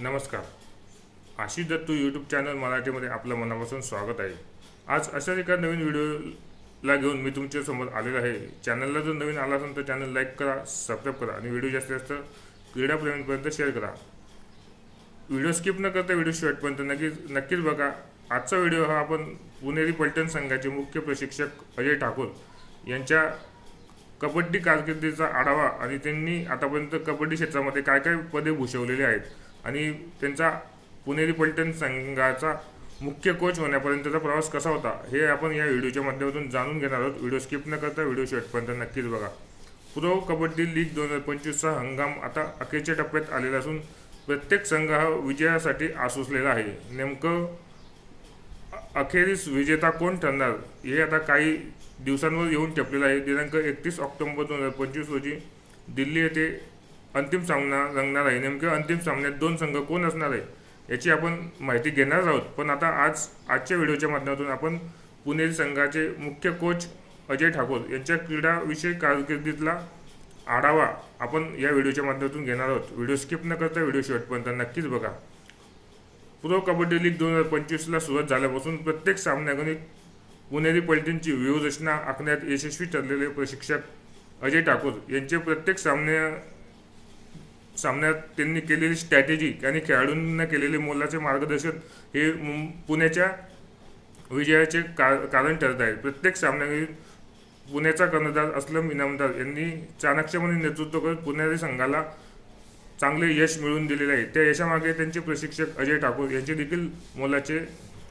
नमस्कार. Ashish Dattu YouTube channel मराठीमध्ये आपलं मनापासून स्वागत आहे. आज अशाच एका नवीन व्हिडिओला घेऊन मी तुमच्यासमोर आलेलो आहे. चॅनलला जर नवीन आला असेल तर चॅनल लाईक करा सबस्क्राईब करा आणि व्हिडिओ जास्तीत जास्त क्रीडाप्रेमींपर्यंत शेअर करा. व्हिडिओ स्किप न करता व्हिडिओ शेवटपर्यंत नक्कीच नक्कीच बघा. आजचा व्हिडिओ हा आपण पुणेरी पलटण संघाचे मुख्य प्रशिक्षक अजय ठाकूर यांच्या कबड्डी कारकिर्दीचा आढावा आणि त्यांनी आतापर्यंत कबड्डी क्षेत्रामध्ये काय काय पदे भूषवलेली आहेत. आणि त्यांचा पुणेरी पलटण संघाचा मुख्य कोच होण्यापर्यंतचा प्रवास कसा होता हे आपण या व्हिडिओच्या माध्यमातून जाणून घेणार आहोत. व्हिडिओ स्किप न करता व्हिडिओ शेवटपर्यंत नक्कीच बघा. प्रो कबड्डी लीग दोन हजार पंचवीसचा हंगाम आता अखेरच्या टप्प्यात आलेला असून प्रत्येक संघ हा विजयासाठी आसुसलेला आहे. नेमकं अखेरीस विजेता कोण ठरणार हे आता काही दिवसांवर येऊन ठेपलेलं आहे. दिनांक एकतीस ऑक्टोबर दोन हजार पंचवीस रोजी दिल्ली येथे अंतिम सामना रंगणार आहे. नेमक्या अंतिम सामन्यात दोन संघ कोण असणार आहे याची आपण माहिती घेणार आहोत. पण आता आज आजच्या व्हिडिओच्या माध्यमातून आपण पुणेरी संघाचे मुख्य कोच अजय ठाकूर यांच्या क्रीडाविषयी कारकिर्दीतला आढावा आपण या व्हिडिओच्या माध्यमातून घेणार आहोत. व्हिडिओ स्किप न करता व्हिडिओ शेवटपर्यंत नक्कीच बघा. प्रो कबड्डी लीग दोन हजार पंचवीसला सुरुवात झाल्यापासून प्रत्येक सामन्यागणिक पुणेरी पलटींची व्यूहरचना आखण्यात यशस्वी ठरलेले प्रशिक्षक अजय ठाकूर यांचे प्रत्येक सामन्या सामन्यात त्यांनी केलेली स्ट्रॅटेजी आणि खेळाडूंना केलेले मोलाचे मार्गदर्शन हे पुण्याच्या विजयाचे का कारण ठरत आहे. प्रत्येक सामन्यात पुण्याचा कर्णधार असलम इनामदार यांनी चाणक्यपणे नेतृत्व करत पुण्याच्या संघाला चांगले यश मिळवून दिलेले आहे. त्या यशामागे त्यांचे प्रशिक्षक अजय ठाकूर यांचे देखील मोलाचे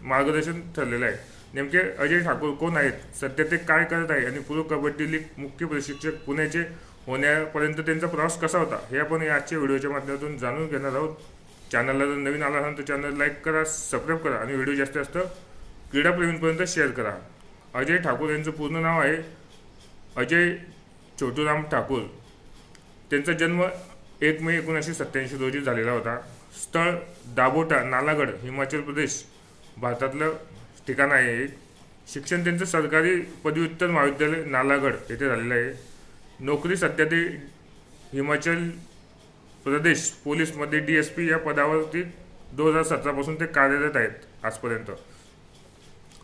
मार्गदर्शन ठरलेलं आहे. नेमके अजय ठाकूर कोण आहेत? सध्या ते काय करत आहे? आणि प्रो कबड्डी लीग मुख्य प्रशिक्षक पुण्याचे होण्यापर्यंत त्यांचा प्रवास कसा होता हे आपण या आजच्या व्हिडिओच्या माध्यमातून जाणून घेणार आहोत. चॅनलला जर नवीन आला असाल तर चॅनल लाईक करा सबस्क्राईब करा आणि व्हिडिओ जास्तीत जास्त क्रीडाप्रेमींपर्यंत शेअर करा. अजय ठाकूर यांचं पूर्ण नाव आहे अजय छोटूराम ठाकूर. त्यांचा जन्म एक मे एकोणीसशे सत्त्याऐंशी रोजी झालेला होता. स्थळ दाबोटा नालागड हिमाचल प्रदेश भारतातलं ठिकाण आहे शिक्षण त्यांचं सरकारी पदव्युत्तर महाविद्यालय नालागड येथे झालेलं आहे. नोकरी सध्या ते हिमाचल प्रदेश पोलीसमध्ये डी एस पी या पदावरती दोन हजार सतरापासून ते कार्यरत आहेत आजपर्यंत.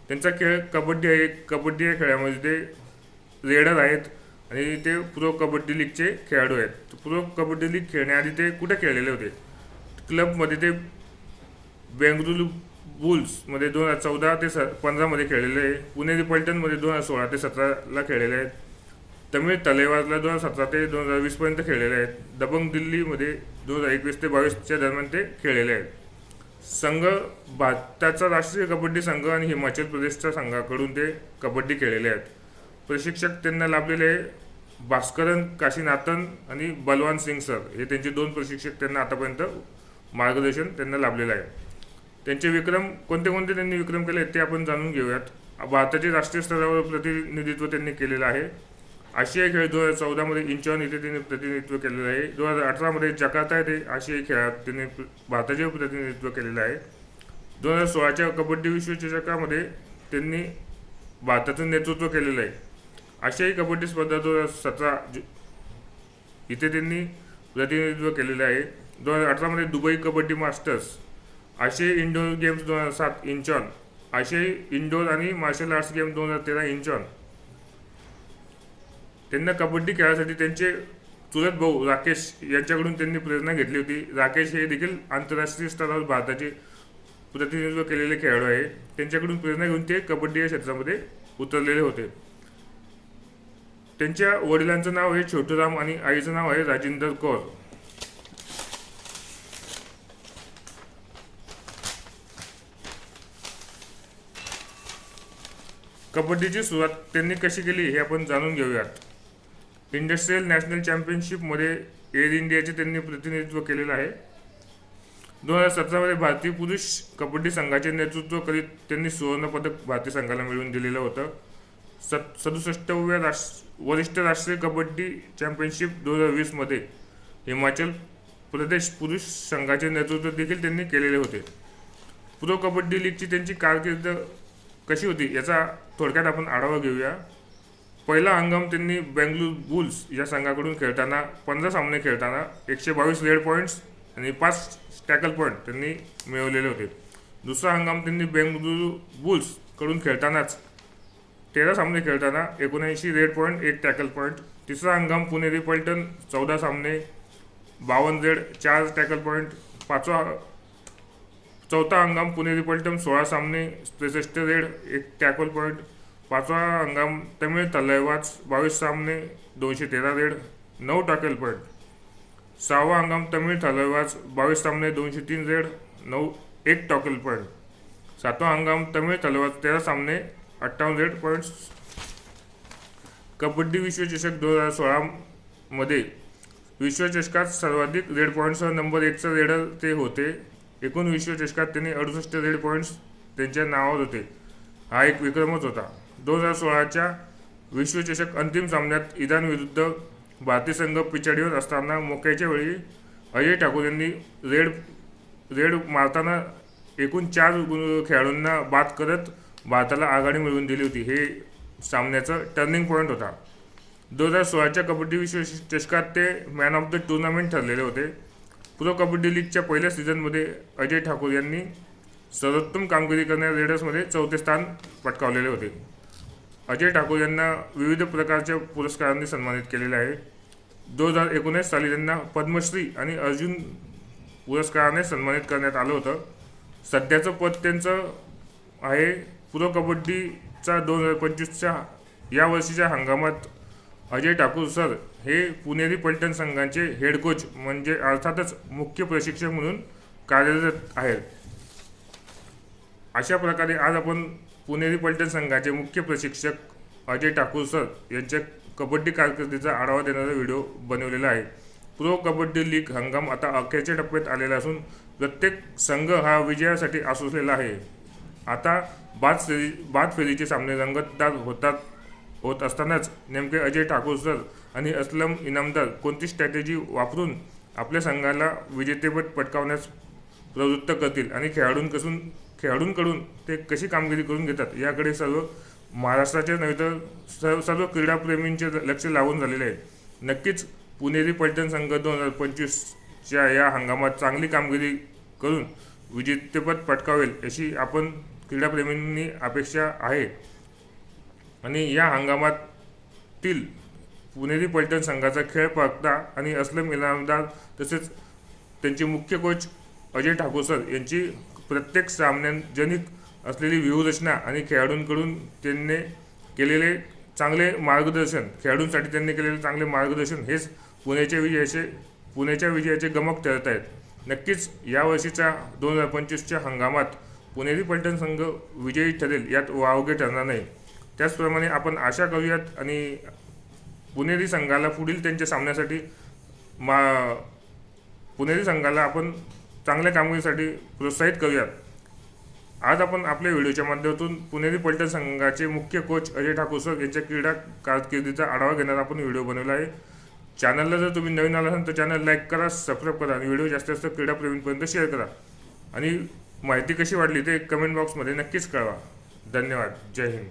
त्यांचा खेळ कबड्डी आहे. कबड्डी या खेळामध्ये ते रेडर आहेत आणि ते प्रो कबड्डी लीगचे खेळाडू आहेत. प्रो कबड्डी लीग खेळण्याआधी ते कुठे खेळलेले होते? क्लबमध्ये ते बेंगळुरू बुल्समध्ये दोन हजार चौदा ते स पंधरामध्ये खेळलेले आहे. पुणेरी पलटणमध्ये दोन हजार सोळा ते सतराला खेळलेले आहेत. तमिळ तलेवारला दोन हजार सतरा ते दोन हजार वीसपर्यंत खेळलेले आहेत. दबंग दिल्लीमध्ये दोन हजार एकवीस ते बावीसच्या दरम्यान ते खेळलेले आहेत. संघ भारताचा राष्ट्रीय कबड्डी संघ आणि हिमाचल प्रदेशच्या संघाकडून ते कबड्डी खेळलेले आहेत. प्रशिक्षक त्यांना लाभलेले आहे भास्करन काशीनाथन आणि बलवान सिंग सर. हे त्यांचे दोन प्रशिक्षक त्यांना आतापर्यंत मार्गदर्शन त्यांना लाभलेलं आहे. त्यांचे विक्रम कोणते कोणते त्यांनी विक्रम केले ते आपण जाणून घेऊयात. भारताचे राष्ट्रीय स्तरावर प्रतिनिधित्व त्यांनी केलेलं आहे. आशियाई खेळ दोन हजार चौदामध्ये इंचॉन इथे त्यांनी प्रतिनिधित्व केलेलं आहे. दोन हजार अठरामध्ये जकार्ता येथे आशियाई खेळात त्यांनी भारताचे प्रतिनिधित्व केलेलं आहे. दोन हजार सोळाच्या कबड्डी विश्वचषकामध्ये त्यांनी भारताचं नेतृत्व केलेलं आहे. आशियाई कबड्डी स्पर्धा दोन हजार सतरा इथे त्यांनी प्रतिनिधित्व केलेलं आहे. दोन हजार अठरामध्ये दुबई कबड्डी मास्टर्स आशियाई इंडोर गेम्स दोन हजार सात इंचॉन आशियाई इंडोर आणि मार्शल आर्ट्स गेम दोन हजार तेरा इंचॉन त्यांना कबड्डी खेळासाठी त्यांचे चुलत भाऊ राकेश यांच्याकडून त्यांनी प्रेरणा घेतली होती. राकेश हे देखील आंतरराष्ट्रीय स्तरावर भारताचे प्रतिनिधित्व केलेले खेळाडू आहे. त्यांच्याकडून प्रेरणा घेऊन ते कबड्डी या क्षेत्रामध्ये उतरलेले होते. त्यांच्या वडिलांचं नाव आहे छोटूराम आणि आईचं नाव आहे राजेंद्र कौर. कबड्डीची सुरुवात त्यांनी कशी केली हे आपण जाणून घेऊयात. इंडस्ट्रीयल नॅशनल चॅम्पियनशिपमध्ये एअर इंडियाचे त्यांनी प्रतिनिधित्व केलेलं आहे. दोन हजार सतरामध्ये भारतीय पुरुष कबड्डी संघाचे नेतृत्व करीत त्यांनी सुवर्णपदक भारतीय संघाला मिळवून दिलेलं होतं. सत सदुसष्टव्या राष्ट्र वरिष्ठ राष्ट्रीय कबड्डी चॅम्पियनशिप दोन हजार वीसमध्ये हिमाचल प्रदेश पुरुष संघाचे नेतृत्व देखील त्यांनी केलेले होते. प्रो कबड्डी लीगची त्यांची कारकीर्द कशी होती याचा थोडक्यात आपण आढावा घेऊया. पहिला हंगाम त्यांनी बेंगलुरू बुल्स या संघाकडून खेळताना पंधरा सामने खेळताना एकशे बावीस रेड पॉईंट्स आणि पाच टॅकल पॉईंट त्यांनी मिळवलेले होते. दुसरा हंगाम त्यांनी बेंगळुरू बुल्सकडून खेळतानाच तेरा सामने खेळताना एकोणऐंशी रेड पॉईंट एक टॅकल पॉईंट तिसरा हंगाम पुणेरी पलटण चौदा सामने बावन्न रेड चार टॅकल पॉईंट पाचवा चौथा हंगाम पुणेरी पलटण सोळा सामने त्रेसष्ट रेड एक टॅकल पॉईंट पाचवा हंगाम तमिळ तलैवाज बावीस सामने दोनशे तेरा रेड नऊ टॅकल पॉईंट सहावा हंगाम तमिळ तलैवाज बावीस सामने दोनशे तीन रेड नऊ एक टॉकल पॉईंट सातवा हंगाम तमिळ तलवार तेरा सामने अठ्ठावन्न रेड पॉईंट्स कबड्डी विश्वचषक दोन हजार सोळामध्ये विश्वचषकात सर्वाधिक रेड पॉईंट्ससह नंबर एकचा रेडर ते होते. एकूण विश्वचषकात त्यांनी अडुसष्ट रेड पॉईंट्स त्यांच्या नावावर होते. हा एक विक्रमच होता. दोन हजार सोळाच्या विश्वचषक अंतिम सामन्यात इराण विरुद्ध भारतीय संघ पिछाडीवर असताना मोक्याच्या वेळी अजय ठाकूर यांनी रेड रेड मारताना एकूण चार खेळाडूंना बाद करत भारताला आघाडी मिळवून दिली होती. हे सामन्याचं टर्निंग पॉईंट होता. दोन हजार सोळाच्या कबड्डी विश्वचषकात ते मॅन ऑफ द टुर्नामेंट ठरलेले होते. प्रो कबड्डी लीगच्या पहिल्या सीझनमध्ये अजय ठाकूर यांनी सर्वोत्तम कामगिरी करणाऱ्या रेडर्समध्ये चौथे स्थान पटकावलेले होते. अजय ठाकूर यांना विविध प्रकारच्या पुरस्कारांनी सन्मानित केलेले आहे. दोन हजार एकोणीस साली त्यांना पद्मश्री आणि अर्जुन पुरस्काराने सन्मानित करण्यात आलं होतं. सध्याचं पद त्यांचं आहे प्रो कबड्डीचा दोन हजार पंचवीसच्या या वर्षीच्या हंगामात अजय ठाकूर सर हे पुणेरी पलटण संघांचे हेड कोच म्हणजे अर्थातच मुख्य प्रशिक्षक म्हणून कार्यरत आहेत. अशा प्रकारे आज आपण पुणेरी पलटण संघाचे मुख्य प्रशिक्षक अजय ठाकूर सर यांच्या कबड्डी कारकिर्दीचा आढावा देणारा व्हिडिओ बनवलेला आहे. प्रो कबड्डी लीग हंगाम आता अखेरच्या टप्प्यात आलेला असून प्रत्येक संघ हा विजयासाठी आसुसलेला आहे. आता बाद फेरी बाद फेरीचे सामने रंगतदार होतात होत असतानाच नेमके अजय ठाकूर सर आणि असलम इनामदार कोणती स्ट्रॅटेजी वापरून आपल्या संघाला विजेतेपद पटकावण्यास प्रवृत्त करतील आणि खेळाडूंपासून खेळाडूंकडून ते कशी कामगिरी करून घेतात याकडे सर्व महाराष्ट्राचे नव्हे तर सर्व सर्व क्रीडाप्रेमींचे लक्ष लागून झालेले आहे. नक्कीच पुणेरी पर्यटन संघ दोन हजार पंचवीसच्या या हंगामात चांगली कामगिरी करून विजेतेपद पटकावेल अशी आपण क्रीडाप्रेमींनी अपेक्षा आहे. आणि या हंगामातील पुणेरी पर्यटन संघाचा खेळ पाहता आणि असलम इनामदार तसेच त्यांचे मुख्य कोच अजय ठाकूर सर यांची प्रत्येक सामन्यांजनित असलेली व्यूहरचना आणि खेळाडूंकडून त्यांनी केलेले चांगले मार्गदर्शन खेळाडूंसाठी त्यांनी केलेले चांगले मार्गदर्शन हेच पुण्याच्या विजयाचे पुण्याच्या विजयाचे गमक ठरत आहेत. नक्कीच यावर्षीच्या दोन हजार पंचवीसच्या हंगामात पुणेरी पलटण संघ विजयी ठरेल यात वावगे ठरणार नाही. त्याचप्रमाणे आपण आशा करूयात आणि पुणेरी संघाला पुढील त्यांच्या सामन्यासाठी मा पुणेरी संघाला आपण चांगल्या कामगिरीसाठी प्रोत्साहित करूयात. आज आपण आपल्या व्हिडिओच्या माध्यमातून पुणेरी पलटण संघाचे मुख्य कोच अजय ठाकूर सर यांच्या क्रीडा कारकिर्दीचा आढावा घेणारा आपण. व्हिडिओ बनवला आहे. चॅनलला जर तुम्ही नवीन आला असाल तर चॅनल लाईक करा सबस्क्राईब करा आणि व्हिडिओ जास्तीत जास्त क्रीडाप्रेमींपर्यंत शेअर करा. आणि माहिती कशी वाटली ते कमेंट बॉक्समध्ये नक्कीच कळवा. धन्यवाद. जय हिंद.